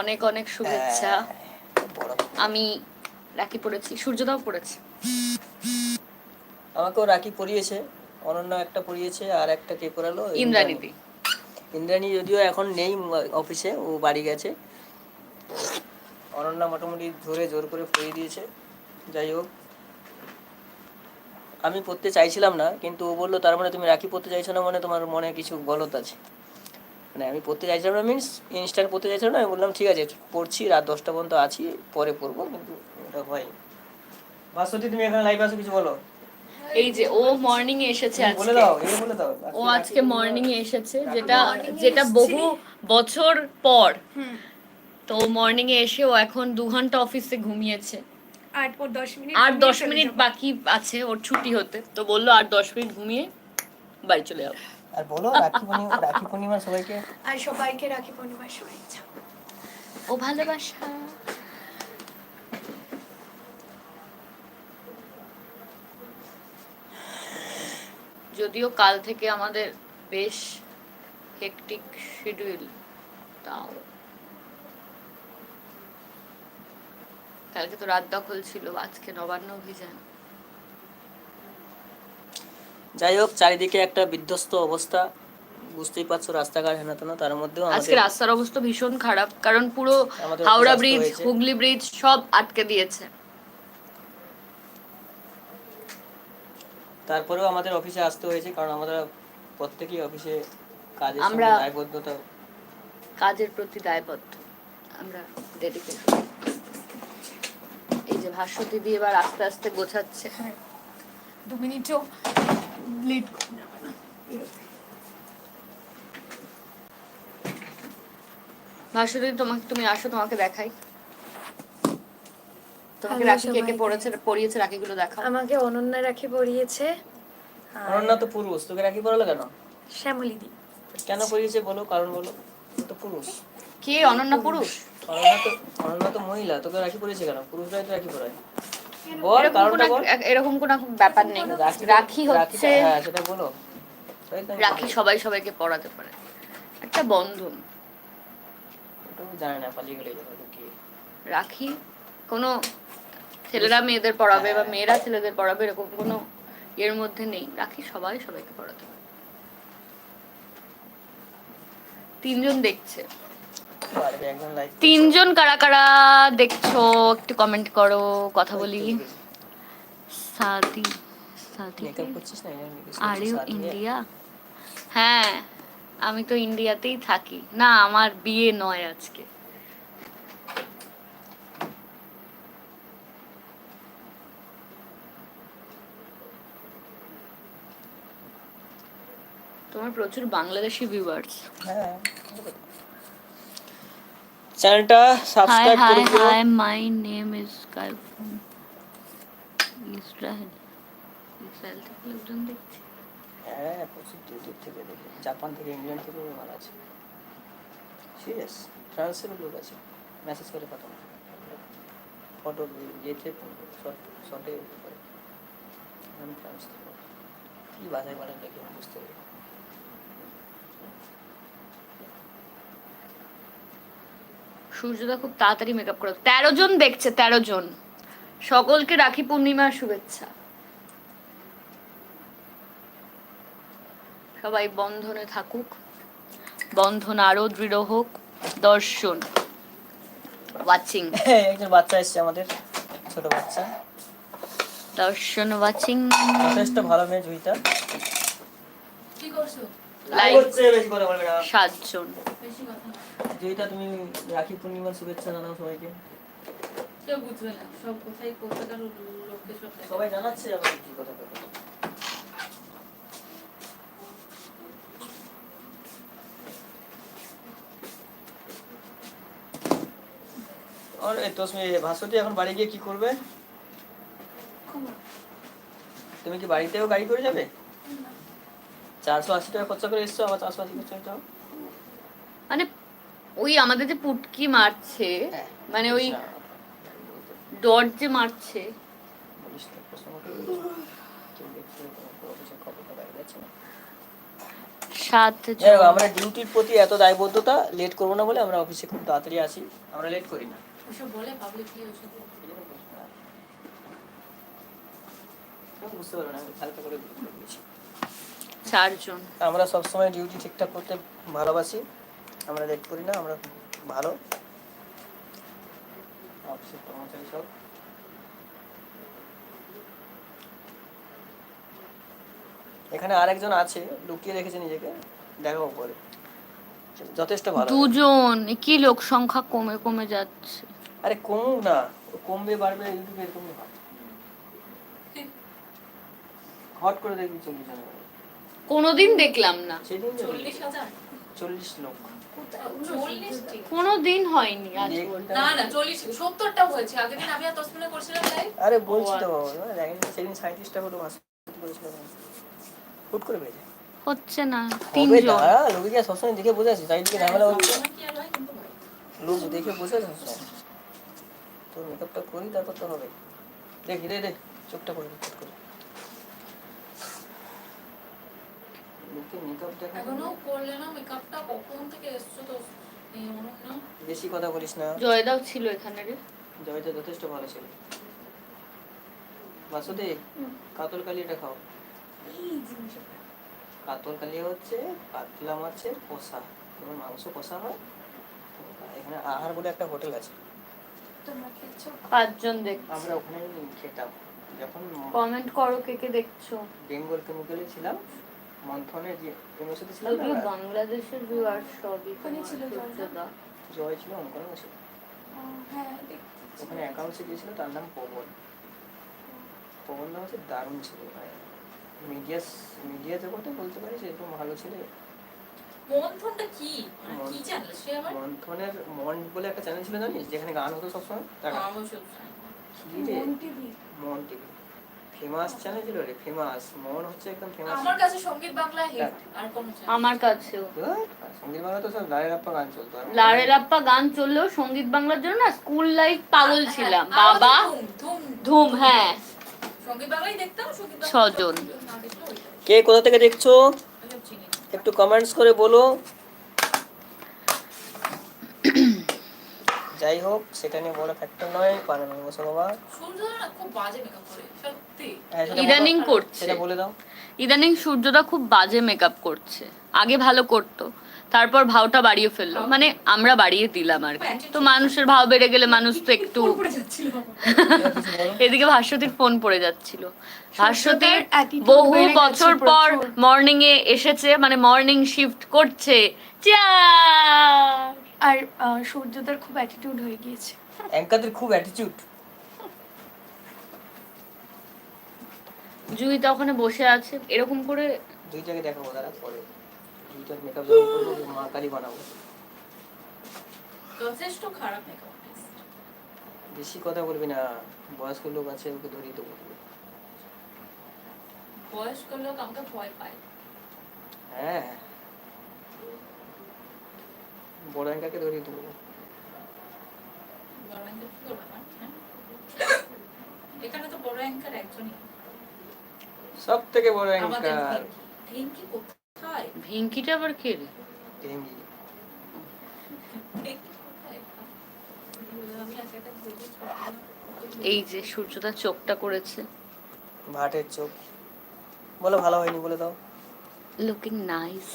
অনেক অনেক শুভেচ্ছা। হ্যাঁ, আমি রাখি পড়েছি সূর্যদাও পড়েছে আমাকেও রাখি পরিয়েছে অনন্য একটা পরিয়েছে আর একটা কে পরালো? ইন্দ্রাণীদি ইন্দ্রাণী যদিও এখন নেই অফিসে ও বাড়ি গেছে। অনন্যা মোটামুটি ধরে জোর করে পরিয়ে দিয়েছে যাই হোক। আমি পড়তে চাইছিলাম না কিন্তু ও বলল তার মানে তুমি রাখি পড়তে চাইছো না মানে তোমার মনে কিছু গলত আছে? মানে আমি পড়তে চাইছিলাম না মিনস ইনস্ট্যান্ট পড়তে চাইছিলাম না আমি বললাম ঠিক আছে পড়ছি রাত দশটা পর্যন্ত আছি পরে পড়ব। কিন্তু এটা হয় তুমি এখানে লাইভ আসো কিছু বলো? এই যে ও মর্নিং এ এসেছে বলে আজকে। দাও এই বলে দাও ও আজকে মর্নিং এ এসেছে যেটা যেটা বহু বছর পর। তো মর্নিং এ এসে ও এখন দু ঘণ্টা অফিসে ঘুমিয়েছে। আট দশ মিনিট আর দশ মিনিট বাকি আছে ওর ছুটি হতে। তো বলল আর দশ মিনিট ঘুমিয়ে বাড়ি চলে যাব। আর বলো রাখি পূর্ণিমা রাখি পূর্ণিমা সবাইকে। আর সবাইকে রাখি পূর্ণিমার শুভেচ্ছা। ও ভালোবাসা। যদিও কাল থেকে আমাদের বেশ হেকটিক শিডিউল তাও। কালকে তো রাত দখল ছিল আজকে নবান্ন অভিযান। যাই হোক চারিদিকে একটা বিধ্বস্ত অবস্থা। বুঝতেই পারছ রাস্তাঘাট হেনা তেনা তার মধ্যেও আজকে রাস্তার অবস্থা ভীষণ খারাপ কারণ পুরো হাওড়া ব্রিজ হুগলি ব্রিজ সব আটকে দিয়েছে। তারপরেও আমাদের অফিসে আসতে হয়েছে কারণ আমরা প্রত্যেকেই অফিসে কাজের আমরা- দায়বদ্ধতা। কাজের প্রতি দায়বদ্ধ। আমরা ডেডিকেটেড এই যে ভাস্বতী দিয়ে এবার আস্তে আস্তে গোছাচ্ছে। হ্যাঁ দু মিনিটও। লেট করতে হবে না ভাস্বতী তোমাকে তুমি আসো তোমাকে দেখাই। তোমাকে রাখি কে কে। পড়েছে পরিয়েছে রাখিগুলো দেখাও। আমাকে অনন্যা রাখি পরিয়েছে অনন্যা তো পুরুষ তোকে রাখি পরালো কেন? শ্যামলিদি। কেন পরিয়েছে বলো কারণ বলো তো পুরুষ। কে? অনন্য পুরুষ? অনন্যা তো অনন্যা তো মহিলা তোকে রাখি পরিয়েছে কেন? পুরুষরাই তো রাখি পরায় বল এরকম কারণটা বল। এরকম কোনো ব্যাপার নেই। রাখি হচ্ছে। হ্যাঁ সেটা বলো। আমি রাখি সবাই সবাইকে পড়াতে পারে। একটা বন্ধন। ওটা না পালিয়ে গেলে কি। রাখি? কোনো ছেলেরা মেয়েদের পড়াবে বা মেয়েরা ছেলেদের পড়াবে এরকম কোনো এর মধ্যে নেই। রাখি সবাই সবাইকে পড়াতে পারে। তিনজন দেখছে। তিনজন কারা কারা দেখছ একটু কমেন্ট করো কথা বলি। Sadi Sadi are you India? হ্যাঁ আমি তো ইন্ডিয়াতেই থাকি। না আমার বিয়ে নয় আজকে। তোমার প্রচুর বাংলাদেশি ভিউয়ার্স হ্যাঁ চ্যানেলটা সাবস্ক্রাইব করে দিও hi my name is Kaifun Israel Israel থেকে লোকজন দেখছে হ্যাঁ দূর দূর থেকে দেখে। জাপান থেকে ইংল্যান্ড থেকে মাল আছে। সিরিয়াস ফ্রান্সেরও লোক আছে। মেসেজ করে পাঠানো ফটো ইয়েতে শর্ট করে। আমি ফ্রান্স থেকে। কী বাজায় বলেন দেখি বুঝতে পারি সূর্যদা খুব তাড়াতাড়ি মেকআপ করে তেরো জন দেখছে তেরো জন। সকলকে রাখি পূর্ণিমার শুভেচ্ছা। সবাই বন্ধনে থাকুক। বন্ধন আরও দৃঢ় হোক। দর্শন। ওয়াচিং একজন বাচ্চা এসছে আমাদের ছোট বাচ্চা। দর্শন ওয়াচিং যথেষ্ট ভালো মেয়ে জুইতা কি করছ? লাইভ হচ্ছে বেশি করে বলবে না। সাতজন। বেশি কথা জুইতা তুমি রাখি পূর্ণিমার শুভেচ্ছা জানাও সবাইকে। কেউ বুঝবে না সব কোথায় কোথাকার লোককে সব সবাই জানাচ্ছে আবার কি কথা আর এই তো তুমি ভাস্বতী এখন বাড়ি গিয়ে কি করবে? তুমি কি বাড়িতেও গাড়ি করে যাবে? চারশো আশি টাকা খরচা করে এসছো আবার চারশো আশি খরচা? মানে ওই আমাদের যে পুটকি মারছে হ্যাঁ, মানে ওই ডট যে মারছে। আমরা ডিউটির প্রতি এত দায়বদ্ধতা লেট করব না বলে আমরা অফিসে খুব তাড়াতাড়ি আসি আমরা লেট করি না। আমরা সবসময় ডিউটি ঠিকঠাক করতে ভালোবাসি। আমরা লেট করি না আমরা ভালো। অফিসের কর্মচারী সব এখানে আরেকজন আছে লুকিয়ে রেখেছে নিজেকে দেখাবো পরে। যথেষ্ট ভালো। দুজন কি লোক সংখ্যা কমে কমে যাচ্ছে। আরে কমুক না ও কমবে বাড়বে ইউটিউবে এরকম হয়। হট করে দেখবি চল্লিশ জন কোনোদিন দেখলাম না। চল্লিশ হাজার? চল্লিশ লোক। কোনো দিন হয়নি আজ দিয়ে- পর্যন্ত। না না চল্লিশ সত্তরটাও হয়েছে। আগের দিন আমি আর তসমিনা করছিলাম তাই আরে বলছি তো দেখেন সেদিন সাঁত্রিশটা হলো হাসপাতাল করেছিল হুট করে বেড়ে হচ্ছে না তিনজন। দাঁড়া লোকে সবসময় দেখে বোঝা ঝামেলা হচ্ছে। হয়। লোক দেখে বোঝা আছে সবসময় তোর মেকআপটা করি তারপর তো হবে। দেখি রে রে চোখটা করে করে। লোকে মেকআপ দেখা এখনও করলে না মেকআপটা কখন থেকে এসছো তো এই অনন্য বেশি কথা বলিস না। জয়দাও ছিল এখানে রে। জয়টা যথেষ্ট ভালো ছিল। বাসুদে কাতল কালিটা খাও। কাতল কালিয়া হচ্ছে পাতলা মাছের কষা। যেমন মাংস কষা হয়? এখানে আহার বলে একটা হোটেল আছে। তোমরা পাঁচজন দেখ আমরা ওখানেই খেতাম। যখন কমেন্ট করো কে কে দেখছ। বেঙ্গল কেমিক্যালে ছিলাম। মন্থনের যে কেমিস্ট্রিতে ছিলাম ওগুলো না বাংলাদেশের ভিউয়ার সবই ওখানে ছিল? জয় ছিল অঙ্কনও ছিল হ্যাঁ ওখানে অ্যাকাউন্টসে গিয়েছিল তার নাম পবন। পবন নাম হচ্ছে দারুণ ছিল মিডিয়া মিডিয়া জগতে বলতে পারিস এরকম ভালো ছিল। মন্থনটা কি? মানে কি চ্যানেল সে আবার মন্থনের মন্ট বলে একটা চ্যানেল ছিল জানিস যেখানে গান হতো সবসময়? টাকা আমার সব কি রে? মন টিভি। ফেমাস চ্যানেল ছিল রে ফেমাস মন হচ্ছে একদম ফেমাস। আমার কাছে সংগীত বাংলা হিট আর কোন আমার কাছেও। সংগীত বাংলা তো সব গান চলতো। আর লারে লাপ্পা গান চললেও সংগীত বাংলার জন্য না স্কুল লাইফ পাগল ছিলাম। বাবা ধুম ধুম। ধুম হ্যাঁ। সংগীত বাংলাই দেখতাম ছজন। কে কোথা থেকে দেখছ। একটু কমেন্টস করে বলো। যাই হোক সেটা নিয়ে বড় ফ্যাক্টর নয় পানানো বসো বাবা সূর্য না খুব বাজে মেকআপ করে সত্যি। হ্যাঁ, ইদানিং। করছে। সেটা বলে দাও। ইদানিং সূর্যদা খুব বাজে মেকআপ করছে। আগে ভালো করতো তারপর ভাওটা বাড়িয়ে ফেলল। মানে আমরা বাড়িয়ে দিলাম আর কি। তো মানুষের ভাও বেড়ে গেলে মানুষ তো একটু। এদিকে ভাস্বতীর ফোন পড়ে যাচ্ছিল। ভাস্বতীর বহু বছর পর। মর্নিং এ এসেছে মানে মর্নিং শিফট করছে। চার আর সূর্যদার খুব অ্যাটিটিউড হয়ে গিয়েছে। অ্যাঙ্কারদের খুব অ্যাটিটিউড জুইতা ওখানে বসে আছে এরকম করে? দুইটাকে দেখাবো তারা পরে। দুইটার মেকআপ যখন করব মা কালী বানাবো। যথেষ্ট খারাপ মেকআপ বেশি কথা বলবি না। বয়স্ক লোক আছে ওকে ধরিয়ে দেবো। বয়স্ক লোক আমাকে ভয় পায়। হ্যাঁ। বড় অ্যাঙ্কারকে ধরিয়ে দেবো? এখানে তো বড় অ্যাঙ্কার একজনই। সব থেকে বড় অ্যাঙ্কার ভেঙ্কি। ভেঙ্কি কোথায়? ভিঙ্কিটা আবার কে রে? ভেঙ্কি। এই যে সূর্যদা চোখটা করেছে। ভাটের চোখ। বলো ভালো হয়নি বলে দাও। লুকিং নাইস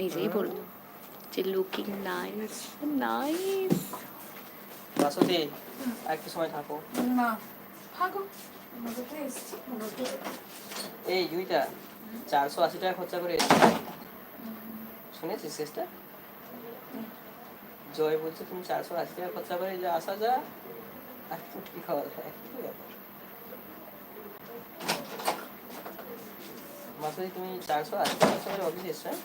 নিজেই বলল। লুকিং নাইস নাইস বাসুদি আর একটু সময় থাকো। না এসছি এই জুইটা চারশো আশি টাকা খরচা করে। শুনেছিস শেষটা? জয় বলছে তুমি চারশো আশি টাকা খরচা করে যা আসা যা। আর ফুটকি খাওয়া যায় কি ব্যাপার? মাসুদি তুমি চারশো আশি টাকা খরচা করে অফিসে এসছো হ্যাঁ?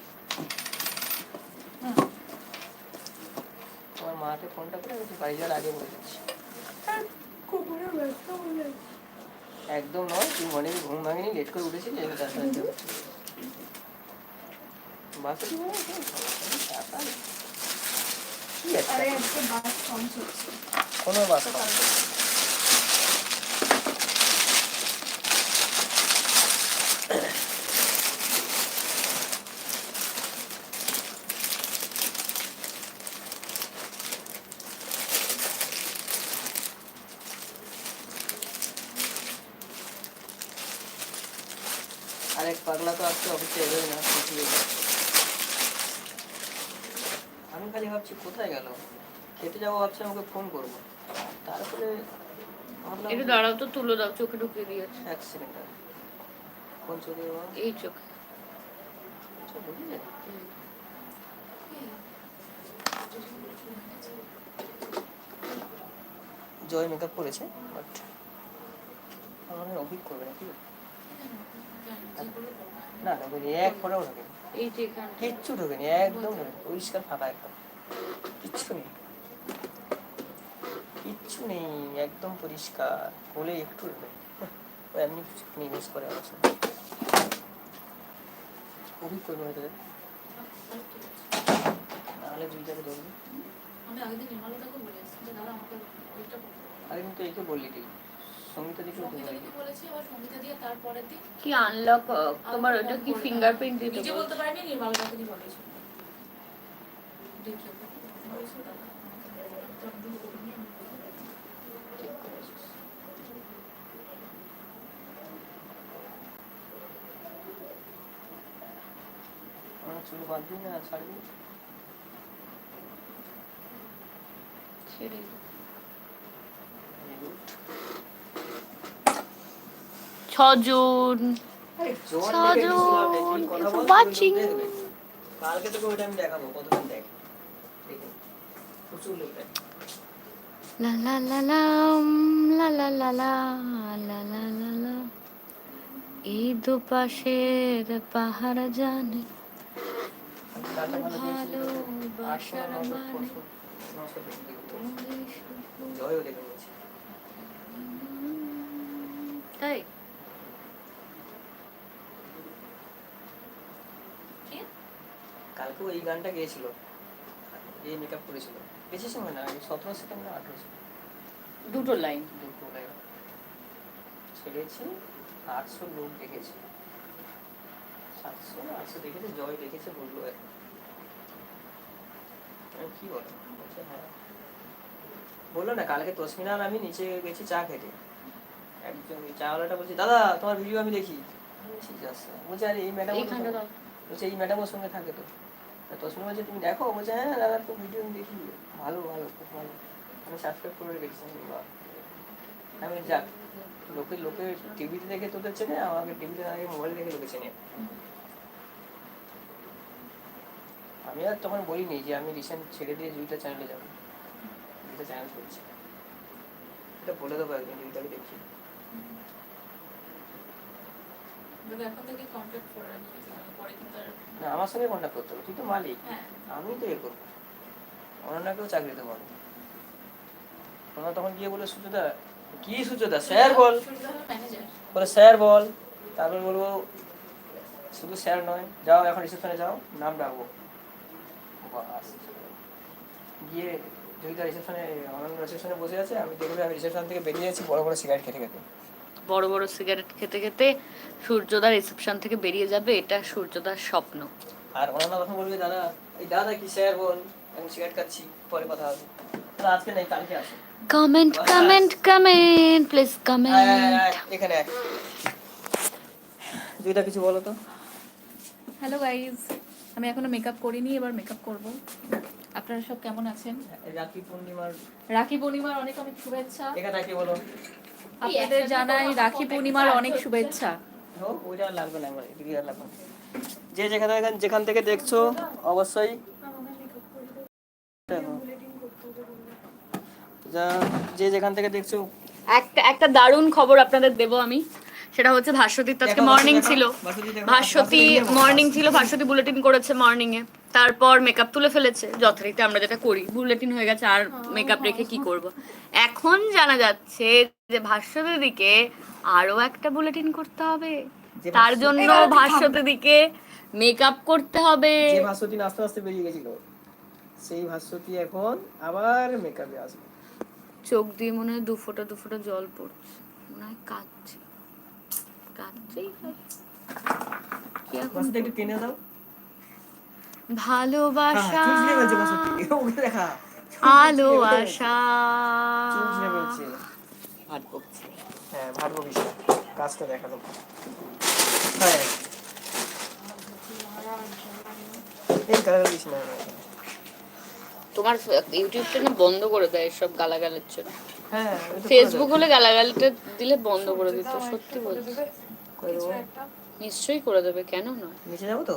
তোমার মাকে ফোনটা করে আমি বাড়ি যাওয়ার আগে বলে দিচ্ছি। বলে একদম নয় তুই মনে ঘুম ভাঙেনি লেট করে উঠেছিস আমি তার। কি কোনো বাস পাগলা তো আজকে অফিসে এলোই না আমি খালি ভাবছি কোথায় গেল? খেতে যাব ভাবছি আমাকে ফোন করব। তারপরে একটু দাঁড়াও তো তুলো দাও চোখে ঢুকিয়ে দিয়েছে এক সেকেন্ড ফোন চলে যাব এই চোখে। বুঝলে জয় মেকআপ করেছে বাট আমার অভিক করবে নাকি না ঢোকেনি এক ফোটাও ঢোকেনি। কিচ্ছু ঢোকেনি একদম ঢোকেনি পরিষ্কার ফাঁকা একদম। কিচ্ছু নেই। কিচ্ছু নেই একদম পরিষ্কার কোলে একটু এমনি এমনি নিউজ করে আমার সঙ্গে। অভিজ্ঞ করব না তাদের তাহলে দুইটাকে ধরবো। আরে কিন্তু একে বললি ঠিক। সঙ্গীতা দিকে বলেছি আবার সঙ্গীতা দিয়ে তারপরে দিন? কি আনলক তোমার ওটা কি ফিঙ্গারপ্রিন্ট দিতে নিজে বলতে পারিনি নির্মল কাকুনি বলেছিল চুল ছেড়ে watching. লোক দেখবে। কালকে তোকে ওইটা আমি দেখাবো কতক্ষণ দেখ দেখে। প্রচুর লোক দেখ লা লা লা লা লা লা লা লা লা লা লা লা এই দুপাশের পাহাড় জানে ভালো নশো, মানে তাই কালকে ওই গানটা গেয়েছিল। এই মেকআপ করেছিল। বেশি সময় না সতেরো সেকেন্ড না আঠেরো সেকেন্ড দুটো লাইন দুটো লাইন ছেড়েছি আটশো লোক দেখেছে। সাতশো আটশো দেখেছে জয় দেখেছে বলল আর কি। বলো? বলছে হ্যাঁ। বলল না কালকে তসমিনা আর আমি নিচে গেছি চা খেতে। একজন চাওয়ালাটা বলছে দাদা তোমার ভিডিও আমি দেখি। বলছি। বলছে আরে এই ম্যাডাম বলছে এই ম্যাডামের সঙ্গে থাকে তো। তা তসমিনা বলছে তুমি দেখো, বলছে হ্যাঁ দাদা তো ভিডিও আমি দেখি। ভালো ভালো, খুব ভালো। আমি সাবস্ক্রাইব করে রেখেছি, আমি যাক লোকে লোকে টিভিতে দেখে তোদের চেনে, আমাকে টিভিতে আগে মোবাইল দেখে লোকে চেনে। আমি আর তখন বলিনি যে আমি রিসেন্ট ছেড়ে দিয়ে দুইটা চ্যানেলে যাব। দুইটা চ্যানেল করছি। এটা বলে দেবো একদিন দুইটাকে দেখি। এবার এখন থেকে কন্ট্যাক্ট করে রাখি পরে কিন্তু আর না আমার সঙ্গে কন্ট্যাক্ট করতে হবে তুই তো মালিক। হ্যাঁ। আমি তো এ করব। অনন্যাকেও চাকরি দেবো আমি। তখন গিয়ে বলে সুচোদা কি সুচোদা স্যার বল। বলে স্যার বল। তারপর বলব শুধু স্যার নয় যাও এখন রিসেপশনে যাও নাম ডাকবো। বাস। গিয়ে জয়িতা রিসেপশনে অনন্য রিসেপশনে বসে আছে আমি দেখবে আমি রিসেপশন থেকে বেরিয়ে যাচ্ছি বড় বড় সিগারেট খেতে খেতে। বড় বড় সিগারেট খেতে খেতে সূর্যদা রিসেপশন থেকে বেরিয়ে যাবে এটা সূর্যদার স্বপ্ন। আর অনন্যা তখন বলবে দাদা এই দাদা কি স্যার বল আমি সিগারেট খাচ্ছি পরে কথা হবে। তাহলে আজকে নেই কালকে আসো। Comment comment comment please comment এখানে আয়। দুইটা কিছু বলো তো। হ্যালো গাইজ আমি এখনও মেকআপ করিনি এবার মেকআপ করব। আপনারা সব কেমন আছেন? রাখি পূর্ণিমার রাখি পূর্ণিমার অনেক অনেক শুভেচ্ছা। এখানে তাকিয়ে বলো? আপনাদের জানাই রাখি পূর্ণিমার অনেক শুভেচ্ছা। ওইটা লাগবে না আমার এদিকে লাগবে যে যেখানে যেখান থেকে দেখছ অবশ্যই যে যেখান থেকে দেখছ একটা একটা দারুণ খবর আপনাদের দেব আমি। সেটা হচ্ছে ভাস্বতীর তো আজকে মর্নিং ছিল। ভাস্বতী মর্নিং ছিল ভাস্বতী বুলেটিন করেছে মর্নিং এ তারপর মেকআপ তুলে ফেলেছে যথারীতি আমরা যেটা করি। বুলেটিন হয়ে গেছে আর মেকআপ রেখে কি করব? এখন জানা যাচ্ছে যে ভাস্বতী দিকে আরও একটা বুলেটিন করতে হবে। তার জন্য ভাষ্য দিকে মেকআপ করতে হবে। যে ভাস্বতী আস্তে আস্তে বেরিয়ে গেছিল সেই ভাস্বতী এখন আবার মেকআপে আসবে। চোখ দিয়ে মনে হয় দু ফোঁটা দু ফোঁটা জল পড়ছে। মনে হয় কাঁদছে। কাঁদছেই কি এখন একটু টেনে দাও। ভালোবাসা। আলো আশা তোমার ইউটিউবটা না বন্ধ করে দেয় সব গালাগালের জন্য? ফেসবুক হলে গালাগালিটা দিলে বন্ধ করে দিত সত্যি বলছি। নিশ্চয়ই করে দেবে কেন না নিচে যাব তো?